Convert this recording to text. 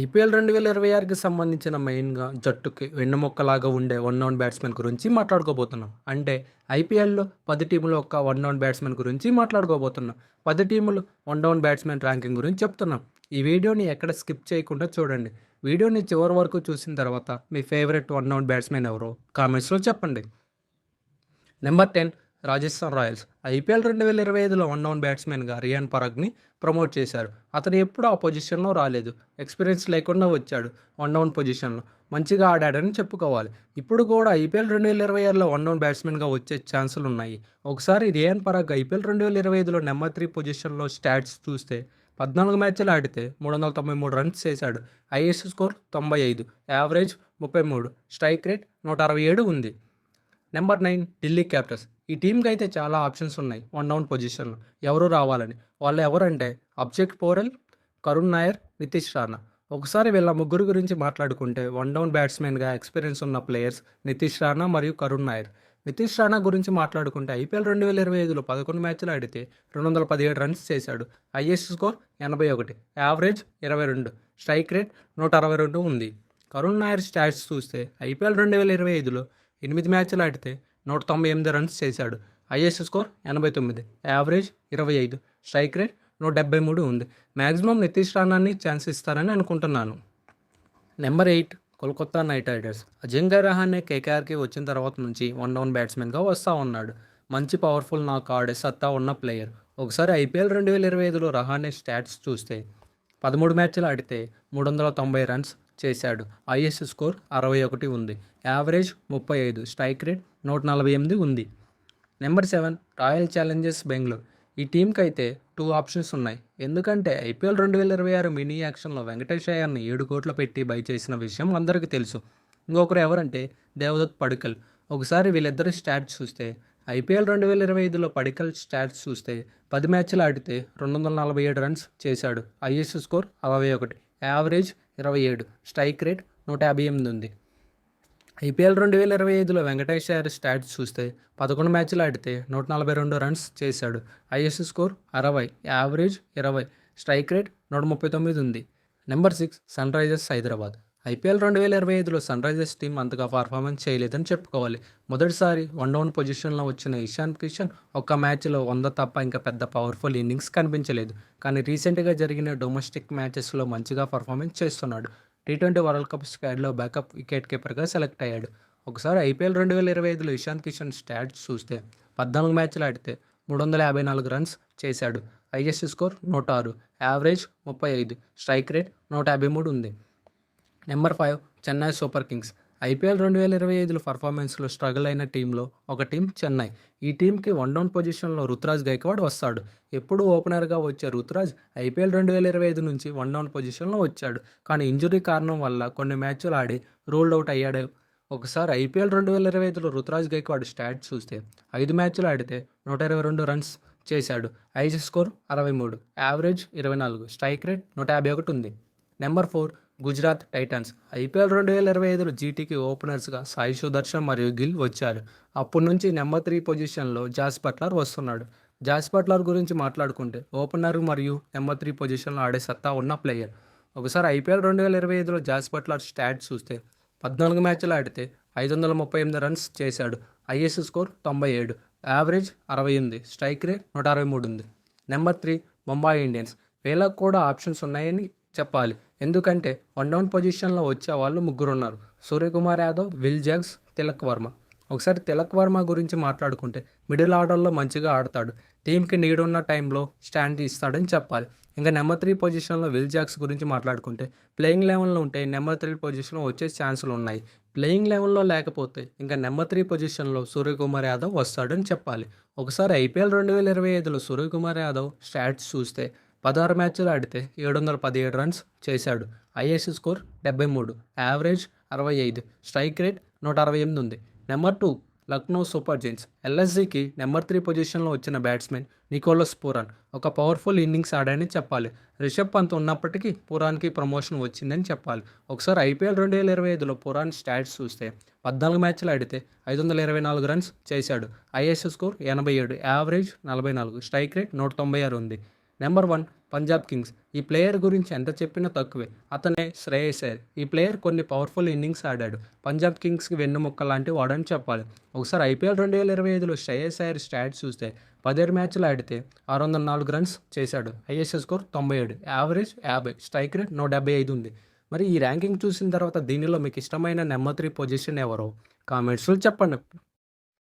IPL రెండు వేల ఇరవై ఆరుకి సంబంధించిన మెయిన్గా జట్టుకి వెన్నెముక్కలాగా ఉండే వన్ డౌన్ బ్యాట్స్మెన్ గురించి మాట్లాడుకోబోతున్నాం. అంటే ఐపీఎల్లో పది టీములు ఒక వన్ డౌన్ బ్యాట్స్మెన్ గురించి మాట్లాడుకోబోతున్నాం. పది టీములు వన్ డౌన్ బ్యాట్స్మెన్ ర్యాంకింగ్ గురించి చెప్తున్నాం. ఈ వీడియోని ఎక్కడ స్కిప్ చేయకుండా చూడండి. వీడియోని చివరి వరకు చూసిన తర్వాత మీ ఫేవరెట్ వన్ డౌన్ బ్యాట్స్మెన్ ఎవరో కామెంట్స్లో చెప్పండి. Number ten Rajasthan Royals. IPL రెండు వేల ఇరవై ఐదులో వన్ డౌన్ బ్యాట్స్మెన్గా రియాన్ పరాగ్ని ప్రమోట్ చేశారు. అతను ఎప్పుడు ఆ పొజిషన్లో రాలేదు. ఎక్స్పీరియన్స్ లేకుండా వచ్చాడు వన్ డౌన్ పొజిషన్లో. మంచిగా ఆడాడని చెప్పుకోవాలి. ఇప్పుడు కూడా ఐపీఎల్ రెండు వేల ఇరవై ఆరులో వన్ డౌన్ బ్యాట్స్మెన్గా వచ్చే ఛాన్సులు ఉన్నాయి. ఒకసారి రియాన్ పరాగ్ ఐపీఎల్ రెండు వేల ఇరవై ఐదులో నెంబర్ త్రీ పొజిషన్లో స్టాట్స్ చూస్తే పద్నాలుగు మ్యాచ్లు ఆడితే మూడు వందల తొంభై మూడు రన్స్ చేశాడు. ఐఎస్ స్కోర్ తొంభై ఐదు. యావరేజ్ ముప్పై మూడు. స్ట్రైక్ రేట్ నూట అరవై ఏడు ఉంది. Number nine Delhi Capitals. ఈ టీంకి అయితే చాలా ఆప్షన్స్ ఉన్నాయి. వన్ డౌన్ పొజిషన్లో ఎవరు రావాలని? వాళ్ళు ఎవరంటే అబ్జెక్ట్ పోరెల్ కరుణ్ నాయర్ నితీష్ రాణా. ఒకసారి వీళ్ళ ముగ్గురు గురించి మాట్లాడుకుంటే వన్ డౌన్ బ్యాట్స్మెన్గా ఎక్స్పీరియన్స్ ఉన్న ప్లేయర్స్ నితీష్ రాణా మరియు కరుణ్ నాయర్. నితీష్ రాణా గురించి మాట్లాడుకుంటే ఐపీఎల్ రెండు వేల ఇరవై ఐదులో పదకొండు మ్యాచ్లు ఆడితే రెండు వందల పదిహేడు రన్స్ చేశాడు. ఐఎస్ స్కోర్ ఎనభై ఒకటి యావరేజ్ ఇరవై రెండు స్ట్రైక్ రేట్ నూట అరవై రెండు ఉంది. కరుణ్ నాయర్ స్టాట్స్ చూస్తే ఐపీఎల్ రెండు వేల ఇరవై ఐదులో ఎనిమిది మ్యాచ్లు ఆడితే నూట తొంభై ఎనిమిది రన్స్ చేశాడు. ఐఎస్ స్కోర్ ఎనభై తొమ్మిది యావరేజ్ ఇరవై ఐదు స్ట్రైక్ రేట్ నూట డెబ్బై మూడు ఉంది. మ్యాక్సిమం నితీష్ రాణాన్ని ఛాన్స్ ఇస్తారని అనుకుంటున్నాను. Number eight Kolkata Knight Riders Ajinkya Rahane కేకేఆర్కి వచ్చిన తర్వాత నుంచి వన్ డౌన్ బ్యాట్స్మెన్గా వస్తూ ఉన్నాడు. మంచి పవర్ఫుల్ నాకు ఆడే సత్తా ఉన్న ప్లేయర్ ఒకసారి ఐపీఎల్ రెండు వేల ఇరవై ఐదులో రహానే స్టాట్స్ చూస్తే పదమూడు మ్యాచ్లు ఆడితే మూడు వందల తొంభై రన్స్ చేశాడు. ఐఎస్ స్కోర్ అరవై ఒకటి ఉంది. యావరేజ్ ముప్పై ఐదు. స్ట్రైక్ రేట్ నూట నలభై ఎనిమిది ఉంది. Number seven Royal Challengers Bengaluru. ఈ టీంకి అయితే టూ ఆప్షన్స్ ఉన్నాయి. ఎందుకంటే ఐపీఎల్ రెండు వేల ఇరవై ఆరు మినీ యాక్షన్లో వెంకటేష్ అయ్యర్ని ఏడు కోట్లు పెట్టి బై చేసిన విషయం అందరికీ తెలుసు. ఇంకొకరు ఎవరంటే దేవదత్ పడికల్. ఒకసారి వీళ్ళిద్దరు స్టాట్స్ చూస్తే ఐపీఎల్ రెండు వేల ఇరవై ఐదులో పడికల్ స్టాట్స్ చూస్తే పది మ్యాచ్లు ఆడితే రెండు వందల నలభై ఏడు రన్స్ చేశాడు. ఐఎస్ స్కోర్ అరవై ఒకటి. యావరేజ్ ఇరవై ఏడు. స్ట్రైక్ రేట్ నూట యాభై ఎనిమిది ఉంది. ఐపీఎల్ రెండు వేల ఇరవై ఐదులో వెంకటేష్ అయ్యర్ స్టాట్స్ చూస్తే పదకొండు మ్యాచ్లు ఆడితే నూట నలభై రెండు రన్స్ చేశాడు. ఐఎస్ స్కోర్ అరవై యావరేజ్ ఇరవై. స్ట్రైక్ రేట్ నూట ముప్పై తొమ్మిది ఉంది. Number six Sunrisers Hyderabad. IPL రెండు వేల ఇరవై ఐదులో సన్ రైజర్స్ టీం అంతగా పర్ఫార్మెన్స్ చేయలేదని చెప్పుకోవాలి. మొదటిసారి వన్ డౌన్ పొజిషన్లో వచ్చిన ఇషాన్ కిషన్ ఒక్క మ్యాచ్లో వంద తప్ప ఇంకా పెద్ద పవర్ఫుల్ ఇన్నింగ్స్ కనిపించలేదు. కానీ రీసెంట్గా జరిగిన డొమెస్టిక్ మ్యాచెస్లో మంచిగా పర్ఫార్మెన్స్ చేస్తున్నాడు. టీ ట్వంటీ వరల్డ్ కప్ స్క్వాడ్లో బ్యాకప్ వికెట్ కీపర్గా సెలెక్ట్ అయ్యాడు. ఒకసారి ఐపీఎల్ రెండు వేల ఇరవై ఐదులో ఇషాన్ కిషన్ స్టాట్స్ చూస్తే పద్నాలుగు మ్యాచ్లు ఆడితే మూడు వందల యాభై నాలుగు రన్స్ చేశాడు. ఐఎస్ స్కోర్ నూట ఆరు యావరేజ్ ముప్పై ఐదు స్ట్రైక్ రేట్ నూట యాభై మూడు ఉంది. Number five Chennai Super Kings. IPL రెండు వేల ఇరవై ఐదులో పర్ఫార్మెన్స్లో స్ట్రగుల్ అయిన టీంలో ఒక టీం చెన్నై. ఈ టీంకి వన్ డౌన్ పొజిషన్లో రుతురాజ్ గైక్వాడ్ వస్తాడు. ఎప్పుడు ఓపెనర్గా వచ్చే రుతురాజ్ ఐపీఎల్ రెండు వేల ఇరవై ఐదు నుంచి వన్ డౌన్ పొజిషన్లో వచ్చాడు. కానీ ఇంజురీ కారణం వల్ల కొన్ని మ్యాచ్లు ఆడి రూల్డ్ అవుట్ అయ్యాడు. ఒకసారి ఐపీఎల్ రెండు వేల ఇరవై ఐదులో రుతురాజ్ గైక్వాడ్ స్టాట్ చూస్తే ఐదు మ్యాచ్లు ఆడితే నూట ఇరవై రెండు రన్స్ చేశాడు. ఐజీ స్కోర్ అరవై మూడు యావరేజ్ ఇరవై నాలుగు స్ట్రైక్ రేట్ నూట యాభై ఒకటి ఉంది. Number four Gujarat Titans. IPL రెండు వేల ఇరవై ఐదులో జీటీకి ఓపెనర్స్గా సాయి సుదర్శన్ మరియు గిల్ వచ్చారు. అప్పటి నుంచి నెంబర్ త్రీ పొజిషన్లో జాస్ బట్లర్ వస్తున్నాడు. జాస్ బట్లర్ గురించి మాట్లాడుకుంటే ఓపెనర్ మరియు నెంబర్ త్రీ పొజిషన్లో ఆడే సత్తా ఉన్న ప్లేయర్. ఒకసారి ఐపీఎల్ రెండు వేల ఇరవై ఐదులో జాస్ బట్లర్ స్టాట్ చూస్తే పద్నాలుగు మ్యాచ్లు ఆడితే ఐదు వందల ముప్పై ఎనిమిది రన్స్ చేశాడు. ఐఎస్ స్కోర్ తొంభై ఏడు. యావరేజ్ అరవై ఎనిమిది. స్ట్రైక్ రేట్ నూట అరవై మూడు ఉంది. Number three Mumbai Indians. వీళ్ళకు కూడా ఆప్షన్స్ ఉన్నాయని చెప్పాలి. ఎందుకంటే వన్ డౌన్ పొజిషన్లో వచ్చే వాళ్ళు ముగ్గురు ఉన్నారు సూర్యకుమార్ యాదవ్ విల్ జాగ్స్ తిలక్ వర్మ. ఒకసారి తిలక్ వర్మ గురించి మాట్లాడుకుంటే మిడిల్ ఆర్డర్లో మంచిగా ఆడతాడు. టీంకి నీడ్ ఉన్న టైంలో స్టాండ్ ఇస్తాడని చెప్పాలి. ఇంకా నెంబర్ త్రీ పొజిషన్లో విల్ జాక్స్ గురించి మాట్లాడుకుంటే ప్లేయింగ్ లెవెన్లో ఉంటే నెంబర్ త్రీ పొజిషన్లో వచ్చే ఛాన్సులు ఉన్నాయి. ప్లేయింగ్ లెవెల్లో లేకపోతే ఇంకా నెంబర్ త్రీ పొజిషన్లో సూర్యకుమార్ యాదవ్ వస్తాడని చెప్పాలి. ఒకసారి ఐపీఎల్ రెండు వేల ఇరవై ఐదులో సూర్యకుమార్ యాదవ్ స్టాట్స్ చూస్తే పదహారు మ్యాచ్లు ఆడితే ఏడు వందల పదిహేడు రన్స్ చేశాడు. ఐఏఎస్ స్కోర్ డెబ్బై మూడు యావరేజ్ అరవై ఐదు స్ట్రైక్ రేట్ నూట అరవై ఎనిమిది ఉంది. Number two Lucknow Super Giants ఎల్ఎస్జికి number three పొజిషన్లో వచ్చిన బ్యాట్స్మెన్ నికోలస్ పూరాన్. ఒక పవర్ఫుల్ ఇన్నింగ్స్ ఆడాయని చెప్పాలి. రిషబ్ పంత్ ఉన్నప్పటికీ పురాన్కి ప్రమోషన్ వచ్చిందని చెప్పాలి. ఒకసారి ఐపీఎల్ రెండు వేల ఇరవై ఐదులో పురాన్ స్టాట్స్ చూస్తే పద్నాలుగు మ్యాచ్లు ఆడితే ఐదు వందల ఇరవై నాలుగు రన్స్ చేశాడు. ఐఎస్ స్కోర్ ఎనభై ఏడు. యావరేజ్ నలభై నాలుగు. స్ట్రైక్ రేట్ నూట తొంభై ఆరు ఉంది. నెంబర్ వన్ పంజాబ్ కింగ్స్ ఈ ప్లేయర్ గురించి ఎంత చెప్పినా తక్కువే. అతనే శ్రేయస్. అయ్యర్ ఈ ప్లేయర్ కొన్ని పవర్ఫుల్ ఇన్నింగ్స్ ఆడాడు. పంజాబ్ కింగ్స్కి వెన్నుముక్క లాంటి వాడని చెప్పాలి. ఒకసారి ఐపీఎల్ రెండు వేల ఇరవై ఐదులో శ్రేయస్ అయ్యర్ స్టాట్స్ చూస్తే పదిహేడు మ్యాచ్లు ఆడితే ఆరు వందల నాలుగు రన్స్ చేశాడు. ఐఎస్ఎస్ స్కోర్ తొంభై ఏడు. యావరేజ్ యాభై. స్ట్రైక్ రేట్ నూట డెబ్బై ఐదు ఉంది. మరి ఈ ర్యాంకింగ్ చూసిన తర్వాత దీనిలో మీకు ఇష్టమైన నెంబర్ త్రీ పొజిషన్ ఎవరో? కామెంట్స్లో చెప్పండి.